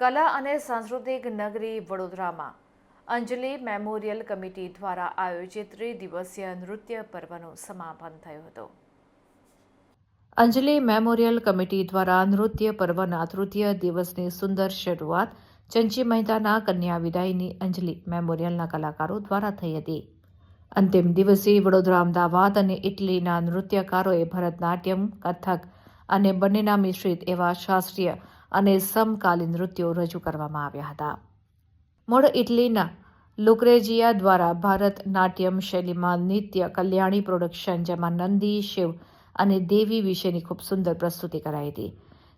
કલા અને સાંસ્કૃતિક નગરી વડોદરામાં. અંજલિ મેમોરિયલ કમિટી દ્વારા આયોજિત ત્રિદિવસીય નૃત્ય પર્વનું સમાપન થયું હતું. અંજલિ મેમોરિયલ કમિટી દ્વારા નૃત્ય પર્વના તૃતીય દિવસની સુંદર શરૂઆત ચંચી મહેતાના કન્યા વિદાયની અંજલિ મેમોરિયલના કલાકારો દ્વારા થઈ હતી. અંતિમ દિવસે વડોદરા અમદાવાદ અને ઇટલીના નૃત્યકારોએ ભરતનાટ્યમ, કથક અને બંનેના મિશ્રિત એવા શાસ્ત્રીય અને સમકાલીન નૃત્યો રજૂ કરવામાં આવ્યા હતા. મૂળ ઇટલીના લુક્રેજિયા દ્વારા ભારત નાટ્યમ શૈલીમાં નિત્ય કલ્યાણી પ્રોડક્શન, જેમાં નંદી, શિવ અને દેવી વિશેની ખૂબ સુંદર પ્રસ્તુતિ કરાઈ હતી.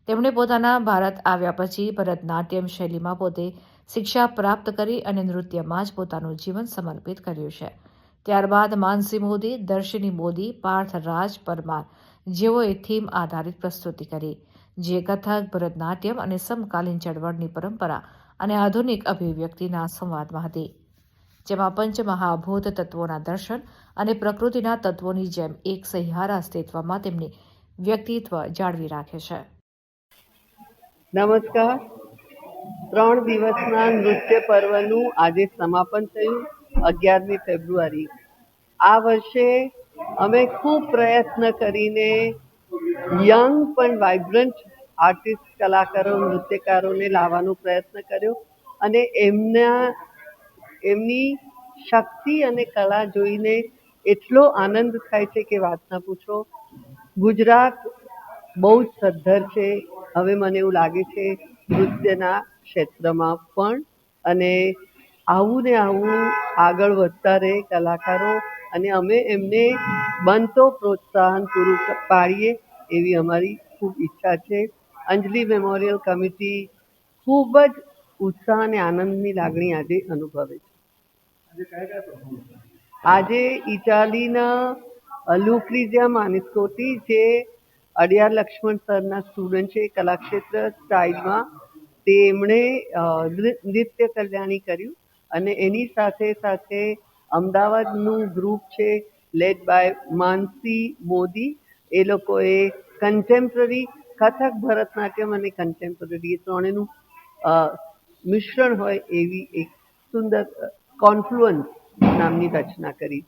તેમણે પોતાના ભારત આવ્યા પછી ભરતનાટ્યમ શૈલીમાં પોતે શિક્ષા પ્રાપ્ત કરી અને નૃત્યમાં જ પોતાનું જીવન સમર્પિત કર્યું છે. ત્યારબાદ માનસી મોદી, દર્શિની મોદી પાર્થ રાજ પરમાર જેઓએ થીમ આધારિત પ્રસ્તુતિ કરી. જે કથક ભરતનાટ્યમ અને સમકાલીન ચળવળની પરંપરા અને આધુનિક અભિવ્યક્તિના સંવાદમાં હતી, જેમાં પંચમહાભૂત તત્વોના દર્શન અને પ્રકૃતિના તત્વોની જેમ એક સહિયારા અસ્તિત્વમાં તેમની વ્યક્તિત્વ જાળવી રાખે છે. નમસ્કાર. ત્રણ દિવસના નૃત્ય પર્વનું આજે સમાપન થયું, અગિયારમી ફેબ્રુઆરી. આ વર્ષે અમે ખૂબ પ્રયત્ન કરીને યંગ પણ વાઇબ્રન્ટ આર્ટિસ્ટ કલાકારો, નૃત્યકારોને લાવવાનો પ્રયત્ન કર્યો અને એમના, એમની શક્તિ અને કલા જોઈને એટલો આનંદ થાય છે કે વાત ના પૂછો, ગુજરાત બહુ જ સદ્ધર છે. હવે મને એવું લાગે છે નૃત્યના ક્ષેત્રમાં પણ અને આવું ને આવું આગળ વધતા રહે કલાકારો અને અમે એમને બનતો પ્રોત્સાહન પૂરું પાડીએ એવી અમારી ખૂબ ઈચ્છા છે. અંજલિ મેમોરિયલ કમિટી ખૂબ જ ઉત્સાહ અને આનંદની લાગણી આજે અનુભવે છે. આજે ઇટાલીના લુક્રીઝિયા માનિસ્કોટી જે અડિયાર લક્ષ્મણ સરના સ્ટુડન્ટ છે, કલાક્ષેત્ર સ્ટાઇલમાં તેમણે નૃત્ય કલ્યાણી કર્યું અને એની સાથે સાથે અમદાવાદનું ગ્રુપ છે લેડ બાય માનસી મોદી. એ લોકોએ કન્ટેમ્પરરી કથક ભરતનાટ્યમ અને કન્ટેમ્પરરી એ ત્રણેયનું મિશ્રણ હોય એવી એક સુંદર કોન્ફ્લુઅન્સ નામની રચના કરી.